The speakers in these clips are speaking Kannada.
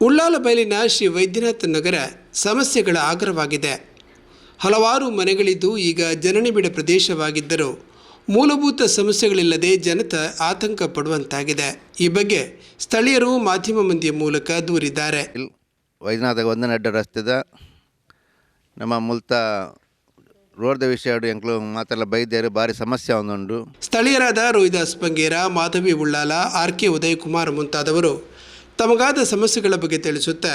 ಉಳ್ಳಾಲಬೈಲಿನ ಶ್ರೀ ವೈದ್ಯನಾಥ ನಗರ ಸಮಸ್ಯೆಗಳ ಆಗರವಾಗಿದೆ ಹಲವಾರು ಮನೆಗಳಿದ್ದು ಈಗ ಜನನಿಬಿಡ ಪ್ರದೇಶವಾಗಿದ್ದರೂ ಮೂಲಭೂತ ಸಮಸ್ಯೆಗಳಿಲ್ಲದೆ ಜನತ ಆತಂಕ ಪಡುವಂತಾಗಿದೆ. ಈ ಬಗ್ಗೆ ಸ್ಥಳೀಯರು ಮಾಧ್ಯಮ ಮಂದಿಯ ಮೂಲಕ ದೂರಿದ್ದಾರೆ. ವೈದ್ಯನಾಥ ಒಂದನೇ ಅಡ್ಡ ರಸ್ತೆದ ನಮ್ಮ ಮುಲ್ತ ರೋಡ್ದ ವಿಷಯ ಎಂಕ್ಲು ಮಾತೆಲ್ಲ ಬೈದ್ಯರು ಭಾರಿ ಸಮಸ್ಯೆ ಒಂದುಂಡು. ಸ್ಥಳೀಯರಾದ ರೋಹಿದಾಸ್ ಬಂಗೇರ ಮಾಧವಿ ಉಳ್ಳಾಲ ಆರ್ ಕೆ ಉದಯಕುಮಾರ್ ಮುಂತಾದವರು ತಮಗಾದ ಸಮಸ್ಯೆಗಳ ಬಗ್ಗೆ ತಿಳಿಸುತ್ತಾ,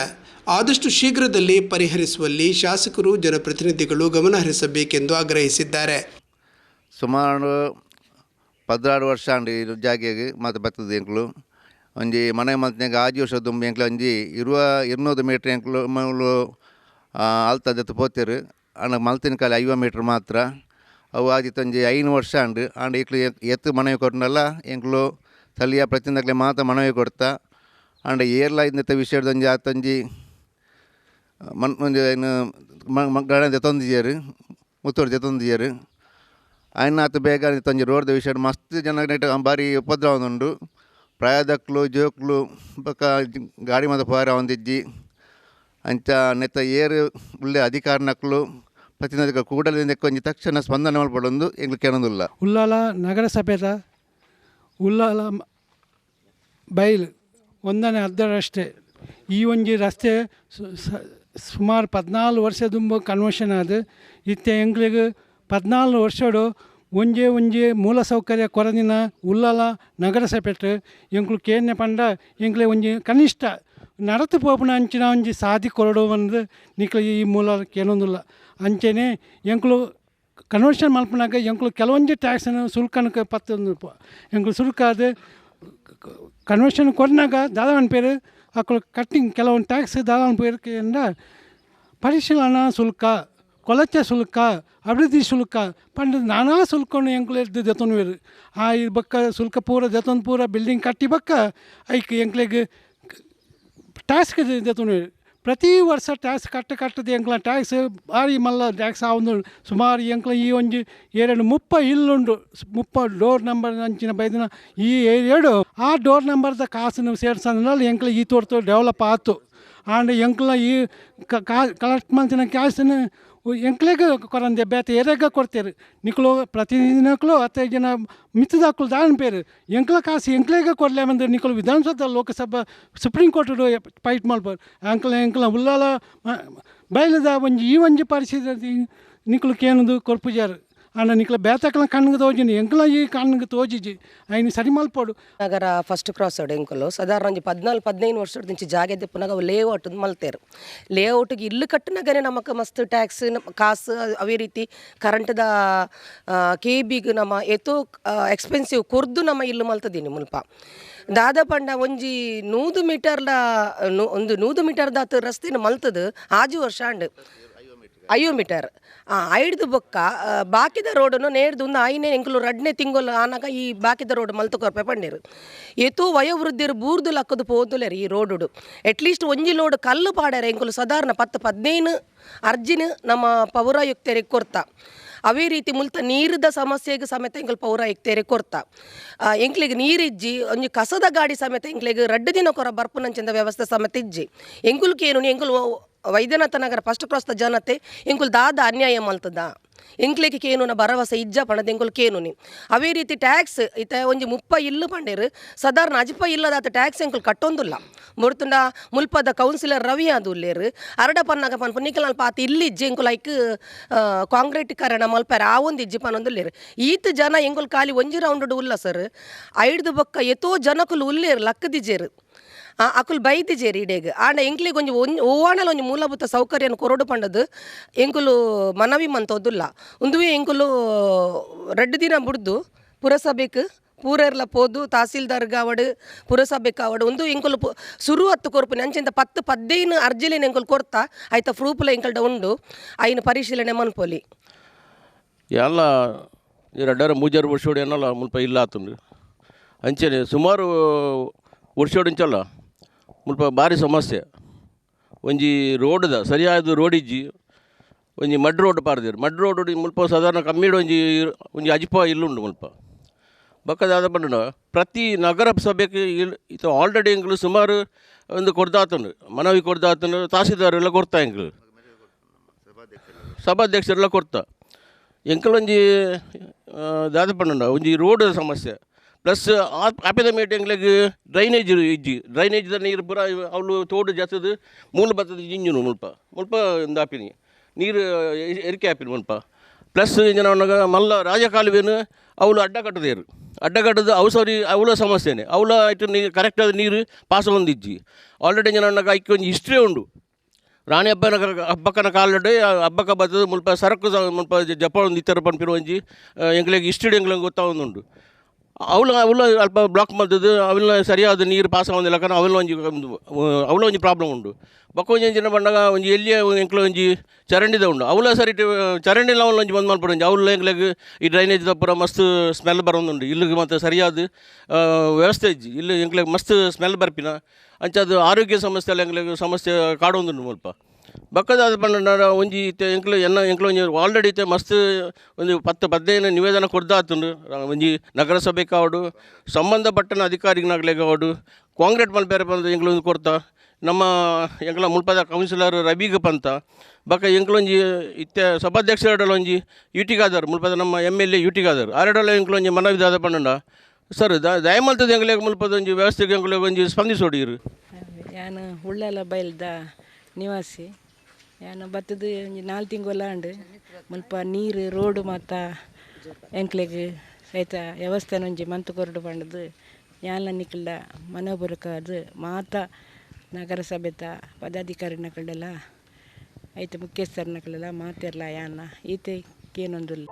ಆದಷ್ಟು ಶೀಘ್ರದಲ್ಲಿ ಪರಿಹರಿಸುವಲ್ಲಿ ಶಾಸಕರು, ಜನಪ್ರತಿನಿಧಿಗಳು ಗಮನ ಹರಿಸಬೇಕೆಂದು ಆಗ್ರಹಿಸಿದ್ದಾರೆ. ಸುಮಾರು ಪದ್ನಾರು ವರ್ಷ ಅಂಡಿ ಜಾಗೆಗೆ ಮಾತು ಬರ್ತದೆ ಎಂಕ್ಲು ಒಂಜಿ ಮನೆ ಮತ್ತಿನಾಗ ಆಜಿ ವರ್ಷ ದುಂಬಿ ಎಂಕ್ಲು ಒಂಜಿ ಇರುವ ಇರ್ನೂರು ಮೀಟ್ರ್ ಎಂಕ್ಲು ಅಲ್ತ ಜೊತೆ ಪೋತಿರು ಅಣ್ಣ ಮಲ್ತಿನ ಕಾಲ ಐವ ಮೀಟ್ರ್ ಮಾತ್ರ. ಅವು ಆದಿತ್ತು ಒಂಜಿ ಐನು ವರ್ಷ ಅಂಡು. ಅಂಡ್ ಈಕ್ಲು ಎತ್ತು ಮನವಿ ಕೊಟ್ಟನಲ್ಲ ಎಂಕ್ಳು ಸ್ಥಳೀಯ ಪ್ರತಿನಿಧಿಗಳಿಗೆ ಮಾತ್ರ ಮನವಿ ಕೊಡ್ತಾ. ಅಂಡ್ ಏರ್ಲ ಇಂದ ವಿಷಯದೊಂಜಿ ಆತಂಜಿ, ಮನ್ ಒಂಜಿ ಏನು ಗಣ ಜೊತೊಂದಿಜೇರು ಮುತ್ತೂರು ಜೊತೊಂದಿಜೇರು ಆಯ್ನ ಆತ ಬೇಗ ತಂಜಿ ರೋಡ್ದ ವಿಷಯ ಮಸ್ತ್ ಜನ ಭಾರಿ ಉಪದ್ರವ ಉಂಡು. ಪ್ರಾಯದಕ್ಲು, ಜೋಕ್ಲು, ಬೊಕ ಗಾಡಿ ಮಾತ ಪಾರ ಒಂದಿಜ್ಜಿ ಅಂಚ ನೆತ್ತ ಏರು ಉಳ್ಳೆ ಅಧಿಕಾರನಕ್ಲು ಪ್ರತಿನಿಧಿಗಳು ಕೂಡಲಿಂದ ಕೊಂಚ ತಕ್ಷಣ ಸ್ಪಂದನೆ ಮಲ್ಪಡೊಂದು ಎಂಗ್ಲು ಕೇಳೋದಿಲ್ಲ. ಉಲ್ಲಾಲ ನಗರಸಭೆದ ಉಲ್ಲಾಲ ಬೈಲ್. ಒಂದನೇ ಅರ್ಧರಷ್ಟೇ. ಈ ಒಂಜಿ ರಸ್ತೆ ಸುಮಾರು ಪದಿನಾಲ್ಕು ವರ್ಷ ತುಂಬ ಕನ್ವರ್ಷನ್ ಆದ. ಇತ್ತೆ ಎಂಗ್ಳಿಗೆ ಪದಿನಾಲ್ಕು ವರ್ಷಡು ಒಂಜೇ ಒಂಜಿ ಮೂಲಸೌಕರ್ಯ ಕೊರದಿನ ಉಲ್ಲಲ ನಗರಸಭೆಟ್ ಎಂಕ್ಲು ಕೇನೆ ಪಂಡ ಎಂಕ್ಲೆ ಒಂಜಿ ಕನಿಷ್ಠ ನಡತು ಪೋಪುನ ಅಂಚಿನ ಒಂಜಿ ಸಾಧಿ ಕೊರಡು ಒಂದು ನಿಕ್ಲ ಈ ಮೂಲ ಕೇನೊಂದಿಲ್ಲ ಅಂಚೆನೆ ಎಂಕ್ಲು ಕನ್ವರ್ಷನ್ ಮಲ್ಪನಾಗ ಎಂಕ್ಲು ಕೆಲವೊಂದು ಟ್ಯಾಕ್ಸನ್ನು ಸುಲ್ಕನಕ್ಕೆ ಪತ್ತೊಂದು ಎಂಕ್ಲು ಸುಲ್ಕಾದ ಕನ್ವರ್ಷನ್ ಕೊಡ್ನಾಗ ದಾದಾವನ್ ಪೇರು ಅಕ್ಕಳು ಕಟ್ಟಿಂಗ್ ಕೆಲವೊಂದು ಟ್ಯಾಕ್ಸ್ ದಾದಾವನ್ ಪೇರ್ಕೆಂದ ಪರಿಶೀಲನಾ ಶುಲ್ಕ ಕೊಳಚೆ ಶುಲ್ಕ ಅಭಿವೃದ್ಧಿ ಶುಲ್ಕ ಪಂಡ ನಾನಾ ಶುಲ್ಕವನ್ನು ಎಂಕ್ಲು ಎದ್ದು ದೆತೊನ್ವೇರು ಆ ಈ ಬಕ್ಕ ಶುಲ್ಕ ಪೂರ ದೆತೊಂದು ಪೂರ ಬಿಲ್ಡಿಂಗ್ ಕಟ್ಟಿ ಬಕ್ಕ ಐಕ್ ಎಂಕ್ಲೆಗ್ ಟ್ಯಾಕ್ಸ್ ದೆತೊನ್ವೇರು ಪ್ರತಿ ವರ್ಷ ಟ್ಯಾಕ್ಸ್ ಕಟ್ಟ ಕಟ್ಟದ ಎಂಕ್ಲ ಟ್ಯಾಕ್ಸ್ ಭಾರಿ ಮಲ್ಲ ಟ್ಯಾಕ್ಸ್ ಆವೊಂದು ಸುಮಾರು ಎಂಕ್ಲ ಈ ಒಂಜಿ ಎರಡು ಮುಪ್ಪ ಇಲ್ಲುಂಡು. ಮುಪ್ಪ ಡೋರ್ ನಂಬರ್ ಅಂಚಿನ ಬೈದಿನ ಈ ಏರಿಯಾಡು ಆ ಡೋರ್ ನಂಬರ್ದ ಕಾಸನ್ನು ಸೇರ್ಸಂದ್ರಲ್ಲಿ ಎಂಕ್ಲ ಈ ತೋರ್ತು ಡೆವಲಪ್ ಆಯ್ತು ಆಂಡ್ ಎಂಕ್ಲ ಈ ಕಲೆಕ್ಟ್ ಮಾಡ್ತಿನ ಕ್ಯಾಶನ್ನು ಎಂಕ್ಲೆಗೆ ಕೊರಂದೆ ಬೇತ ಏರೆಗ ಕೊಡ್ತೇರು. ನಿಕ್ಲು ಪ್ರತಿದಿನಕ್ಕೂ ಹತ್ತೈದು ಜನ ಮಿತ್ತದಾಕ್ಲು ದಾನ್ ಪೇರು. ಎಂಕ್ಲ ಕಾಸು ಎಂಕ್ಲೆಗೆ ಕೊಡಲೇ ಬಂದ್ರೆ ನಿಕ್ಲು Vidhana Soudha Lok Sabha supreme court fight ಮಾಡ್ಬೋದು ಅಂಕ್ಲ ಎಂಕ್ಲ ಉಲ್ಲಾಲ ಬಯಲದ ಒಂಜಿ, ಈ ಒಂಜಿ ಪರಿಸ್ಥಿತಿ ನಿಕ್ಲು ಕೇನದು ಕೊರ್ಪುಜಾರು ಆಂಡ ನಿಕ್ಲ ಬೇತಕ್ಲ ಕಣ್ಣಿಗೆ ತೋಜಿನಿ, ಎಂಕಲ ಈ ಕಣ್ಣಿಗೆ ತೋಜಿಜಿ. ಐನು ಸರಿ ಮಲ್ಪೋಡು. ನಗರ ಫಸ್ಟ್ ಕ್ರಾಸ್ ಎಂಕುಲು ಸಾಧಾರಣ ಒಂಜಿ ಪದ್ನಾಲ್ಕು ಪದಿನೈದು ವರ್ಷದ నుంచి ಜಾಗ ದೆಪ್ಪುನಾಗ ಲೇಔಟ್ ಮಲ್ತೇರು. ಲೇಔಟ್ಗೆ ಇಲ್ಲು ಕಟ್ಟಿನಾಗನೆ ನಮಗೆ ಮಸ್ತ್ ಟ್ಯಾಕ್ಸ್ ಕಾಸು ಅವೇ ರೀತಿ ಕರೆಂಟ್ದ ಕೆ ಬಿಗೆ ನಮ್ಮ ಎತ್ತೋ ಎಕ್ಸ್ಪೆನ್ಸಿವ್ ಕುರ್ದು ನಮ್ಮ ಇಲ್ಲು ಮಲ್ತದೀನಿ ಮುಲ್ಪ. ದಾದ ಪಂಡ ಒಂಜಿ ನೂದು ಮೀಟರ್ಲ ಒಂದು ನೂದು ಮೀಟರ್ದ ರಸ್ತೆನ ಮಲ್ತದು, ಆಜು ವರ್ಷ ಅಂಡ್ ಐವೋ ಮೀಟರ್ ಆ, ಐಡ್ದು ಬೊಕ್ಕ ಬಾಕಿದ ರೋಡನ್ನು ನೇಡ್ದು ಒಂದು ಐನೇ ಎಂಕುಲು ರಡ್ನೆ ತಿಂಗಳು ಆನಾಗ ಈ ಬಾಕಿದ ರೋಡ್ ಮಲ್ತು ಕೊರ್ಪೆ ಪಂಡೇರು. ಏತೋ ವಯೋವೃದ್ಧರು ಬೂರ್ದು ಲಕ್ಕದು ಪೋದುಲೆರು ಈ ರೋಡುಡು. ಅಟ್ಲೀಸ್ಟ್ ಒಂಜಿ ಲೋಡ್ ಕಲ್ಲು ಪಾಡ್ಯಾರ ಎಂಕುಲು ಸಾಧಾರಣ ಪತ್ತು ಪದ್ನೈನು ಅರ್ಜಿನ ನಮ್ಮ ಪೌರಾಯುಕ್ತರಿಗೆ ಕೊರ್ತ. ಅವೇ ರೀತಿ ಮುಲ್ತ ನೀರದ ಸಮಸ್ಯೆಗೆ ಸಮೇತ ಎಂಕಲ್ ಪೌರಾಯುಕ್ತರಿಗೆ ಕೊರ್ತ. ಎಂಕ್ಲಿಗೆ ನೀರಿಜ್ಜಿ, ಒಂಜಿ ಕಸದ ಗಾಡಿ ಸಮೇತ ಎಂಕ್ಲಿಗೆ ರಡ್ಡು ದಿನ ಕೊರ ಬರ್ಪುನಂಚಿಂದ ವ್ಯವಸ್ಥೆ ಸಮೇತ ಇಜ್ಜಿ. ಎಂಕುಲ್ಕೇನು ಎಂಕುಲು ವೈದ್ಯನಾಥ ನಗರ ಫಸ್ಟ್ ಕ್ರಾಸ್ದ ಜನತೆ, ಇಂಕುಲ್ ದಾದ ಅನ್ಯಾಯ ಮಲ್ತದ? ಎಂಕ್ಲೆಗೆ ಕೇನುನ ಭರವಸೆ ಇಜ್ಜ ಪಣದ ಎಂಕುಲ್ ಕೇನುನಿ. ಅವೇ ರೀತಿ ಟ್ಯಾಕ್ಸ್ ಇತ ಒಂಜಿ ಮುಪ್ಪ ಇಲ್ಲು ಪಂಡೇರು ಸಾಧಾರಣ ಅಜಿಪ ಇಲ್ಲದಾತ ಟ್ಯಾಕ್ಸ್ ಎಂಕುಲ್ ಕಟ್ಟೊಂದುಲ್ಲ. ಮುರ್ತುಂಡ ಮುಲ್ಪದ ಕೌನ್ಸಿಲರ್ ರವಿ ಆದುಲ್ಲೇರು ಅರಡ ಪನ್ನಾಗ ಪನ್ ನಿಖಲ್ ಪಾತಿ ಇಲ್ಲಿ ಇಜ್ಜೆ ಎಂಕುಲ್ ಐಕ್ ಕಾಂಕ್ರೀಟೀಕರಣ ಮಲ್ಪಾರ ಆ ಒಂದು ಇಜ್ಜಿ ಪನೊಂದುಲ್ಲೇರು ಈತ ಜನ ಎಂಕುಲ್ ಖಾಲಿ ಒಂಜಿ ರೌಂಡ್ ಉಲ್ಲ ಸರ್, ಐಡ್ದು ಬೊಕ್ಕ ಎತ್ತೋ ಜನಕುಲು ಉಲ್ಲೇರು ಲಕ್ಕದಿಜ್ಜೇರು ಅಕುಲ್ ಬೈದಿಜೇರಿ ಇಡೆಗ್ ಆಂಡ ಎಂಕ್ಲಿಗೆ ಒಂಜಿ ಒಂಜಿ ಓವಾಣಲ ಒಂಜಿ ಮೂಲಭೂತ ಸೌಕರ್ಯನ ಕೊರಡು ಪಂಡದು ಎಂಕುಲು ಮನವಿ ಮಂತೋದುಲ್ಲ. ಉಂದುವೆ ಎಂಕುಲು ರಡ್ಡು ದಿನ ಬುಡ್ದು ಪುರಸಭೆಕ್ ಪೂರೆರ್ಲ ಪೋದು ತಹಸೀಲ್ದಾರ್ ಕಾವಡು ಪುರಸಭೆ ಕಾವಡು ಒಂದು ಇಂಕುಲು ಪು- ಸುರು ಹತ್ತು ಕೊರ್ಪುನಿ ಅಂಚಿಂದ ಪತ್ತು ಪದ್ದೈನು ಅರ್ಜಿಲೇನು ಎಂಕುಲು ಕೊರ್ತಾ ಆಯ್ತ ಫ್ರೂಪ್ಲ ಎಂಕಲ್ಡ ಉಂಡು ಆಯ್ನ ಪರಿಶೀಲನೆ ಮನ್ಪೊಲಿ. ಎಲ್ಲ ಈ ರಡ್ಡರ ಮೂಜಾರು ವರ್ಷೋಡು ಏನಲ್ಲ ಮುಲ್ಪ ಇಲ್ಲ ಆತುಂಡು ಅಂಚೆನೆ ಸುಮಾರು ವರ್ಷೋಡಿಂಚಲ್ಲ ಮುಲ್ಪ ಭಾರಿ ಸಮಸ್ಯೆ. ಒಂಜಿ ರೋಡ್ದ, ಸರಿಯಾದ ರೋಡ್ ಇಜ್ಜಿ ಒಂಜಿ ಮಡ್ ರೋಡ್ ಪಾರ್ದೆರ್ ಮಡ್ ರೋಡ್ ಮುಲ್ಪ ಸಾಧಾರಣ ಕಮ್ಮಿಡು ಒಂಜಿ ಒಂಜಿ ಅಜಿಪ ಇಲ್ಲುಂಡು ಮುಲ್ಪ. ಬಕ್ಕದಾದ ಪಂಡ ಪ್ರತಿ ನಗರ ಸಭೆಗೆ ಇತ ಆಲ್ರೆಡಿ ಎಂಗ್ಲು ಸುಮಾರು ಒಂದು ಕೊಡ್ದಾತನು. ಮನವಿ ಕೊಡ್ದಾತನು ತಹಸೀಲ್ದಾರ್ ಎಲ್ಲ ಕೊಡ್ತಾ ಎಂಕ್ಲು ಸಭಾಧ್ಯಕ್ಷರೆಲ್ಲ ಕೊಡ್ತಾ. ಎಂಕಲೊಂಜಿ ದಾದ ಪಂಡ ಒಂಜಿ ರೋಡ್ ಸಮಸ್ಯೆ. ಪ್ಲಸ್ ಆಪಿದ ಮೇಟ್ ಎಂಗ್ಲೆಗ್ ಡ್ರೈನೇಜ್ ಇಜ್ಜಿ. ಡ್ರೈನೇಜ್ದ ನೀರು ಪೂರ ಅವಳು ತೋಡು ಜಾತದ ಮೂಲ ಬತ್ತದ ಜಿಂಜುನು ಮುಲ್ಪ. ಮುಲ್ಪ ಒಂದು ಆಪಿನಿ ನೀರು ಎರಿಕೆ ಆಪಿನಿ ಮುಲ್ಪ. ಪ್ಲಸ್ ಇಂಜಿನ ಮಲ್ಲ ರಾಜಕಾಲುವೆನು ಅವಳು ಅಡ್ಡ ಕಟ್ಟದೇರು ಅಡ್ಡ ಕಟ್ಟದು ಅವು ಸರಿ ಅವಳ ಸಮಸ್ಯೆನೆ. ಅವಳ ಆಯ್ತು ನೀರು ಕರೆಕ್ಟಾದ ನೀರು ಪಾಸ ಹೊಂದಿಜ್ಜಿ ಆಲ್ರೆಡಿ ಜನವನ್ನಾಗ ಐಕ್ಕೆ ಒಂದು ಹಿಸ್ಟ್ರಿ ಉಂಡು. ರಾಣಿ ಹಬ್ಬನ ಹಬ್ಬಕ್ಕನ ಕಾಲಡೆ ಹಬ್ಬಕ್ಕ ಬರ್ತದೆ ಮುಲ್ಪ ಸರಕು ಮುಲ್ಪ ಜಪ ಒಂದು ಇತ್ತರ ಪಂಪಿರುವಂಜಿ ಎಂಗ್ಲಿಗೆ ಇಷ್ಟಿಡ್ ಎಂಗ್ಲಂಗೆ ಗೊತ್ತಾವೊಂದುಂಡು. ಅವಳು ಅವಳು ಅಲ್ಪ ಬ್ಲಾಕ್ ಮಾಡಿದ್ದು ಅವಳ ಸರಿಯಾದ ನೀರು ಪಾಸ ಆಗೋದಿಲ್ಲ ಕಾರಣ ಅವಳ ಒಂಜಿ ಒಂದು, ಅವಳ ಒಂಜಿ ಪ್ರಾಬ್ಲಮ್ ಉಂಡು ಒಂಜಿ ಎಂಚಿನ ಬಂದಾಗ ಒಂಜಿ ಎಲ್ಲಿಯ ಎಂಕ್ಲ ಒಂಜಿ ಚರಂಡಿದ ಉಂಡು ಅವಳ ಸರಿ ಚರಂಡಿ ಅವಳ ಒಂಜಿ ಬಂದ್ ಮಾಡ್ಬಿಡೋಂಜಿ ಅವಳ ಎಂಗ್ಲಿಗೆ ಈ ಡ್ರೈನೇಜ್ ಪೂರ ಮಸ್ತ್ ಸ್ಮೆಲ್ ಬರೋದುಂಡು ಇಲ್ಲಿಗೆ ಮತ್ತು ಸರಿಯಾದ ವ್ಯವಸ್ಥೆ ಇಜ್ಜಿ. ಇಲ್ಲಿ ಎಂಗ್ಲಿಗೆ ಮಸ್ತ್ ಸ್ಮೆಲ್ ಬರ್ಪಿನ. ಅಂಚದು ಆರೋಗ್ಯ ಸಮಸ್ಯೆ ಎಲ್ಲ ಎಂಗ್ಲಿಗೆ ಸಮಸ್ಯೆ ಕಾಡೊಂದುಂಡು ಮುಲ್ಪ ಬಕ್ಕದಾದ ಪಂಡ ಒಂಜಿ ಇತ್ತೆ ಎಂಕ್ಲು ಎನ್ನ ಎಂಕ್ಲು ಒಂಜಿ ಆಲ್ರೆಡಿ ಇತ್ತೆ ಮಸ್ತ್ ಒಂದು ಪತ್ತು ಪದ್ದೇನ ನಿವೇದನ ಕೊಡ್ದಾತುಂಡು. ಒಂಜಿ ನಗರಸಭೆ ಕಾವಡು, ಸಂಬಂಧಪಟ್ಟನ ಅಧಿಕಾರಿಗಳಾಗಲೇ ಕಾವಡು ಕಾಂಕ್ರೀಟ್ ಮಲ್ಪೇರೆ ಬಂದು ಎಂಕ್ಲು ಒಂದು ಕೊಡ್ತಾ. ನಮ್ಮ ಎಂಕ್ಲ ಮುಲ್ಪದ ಕೌನ್ಸಿಲರ್ ರಬೀಗ ಪಂತ. ಬಕ್ಕ ಎಂಕ್ಲೊಂಜಿ ಇತ್ತೆ ಸಭಾಧ್ಯಕ್ಷರಡಲ ಒಂಜಿ ಯುಟಿಗಾದರ್ ಮುಲ್ಪದ ನಮ್ಮ ಎಂ ಎಲ್ ಎ ಯುಟಿಗಾದರ್. ಆರಡಲ ಎಂಕ್ಲೊಂಜಿ ಮನವಿ ದಾದ ಪಂಡ ಸರ್ ದಯಮಲ್ತದ ಎಂಗ್ಲೆಗ್ ಮುಲ್ಪದ ಒಂಜಿ ವ್ಯವಸ್ಥೆಗೆ ಎಂಗ್ಲೆಗ್ ಒಂಜಿ ಸ್ಪಂದಿಸೋಡಿರು. ಯಾನು ಉಳ್ಳಲ ಬೈಲ್ದ ನಿವಾಸಿ. ಬತ್ತದ ಒಂಜಿ ನಾಲ್ ತಿಂಗೊಲ ಉಂಡು ಮುಲ್ಪ ನೀರು, ರೋಡ್ ಮಾತ ಎಂಕ್ಲೆಗ್ ಐತ ವ್ಯವಸ್ಥೆನ ಒಂಜಿ ಮಂತ್ ಕೊರಡು ಪಂಡದು. ಯಾನ್ಲ ನಿಕ್ಲ್ಡ ಮನೋಪುರಕ ಅದು ಮಾತ ನಗರಸಭೆತ ಪದಾಧಿಕಾರಿನಕಲ್ಡೆಲ್ಲ ಐತೆ ಮುಖ್ಯಸ್ಥರನಕಲೆಲ್ಲ ಮಾತೆರ್ಲ ಯಾನ. ಈತೆ ಕೇನೊಂದುಲ್ಲ.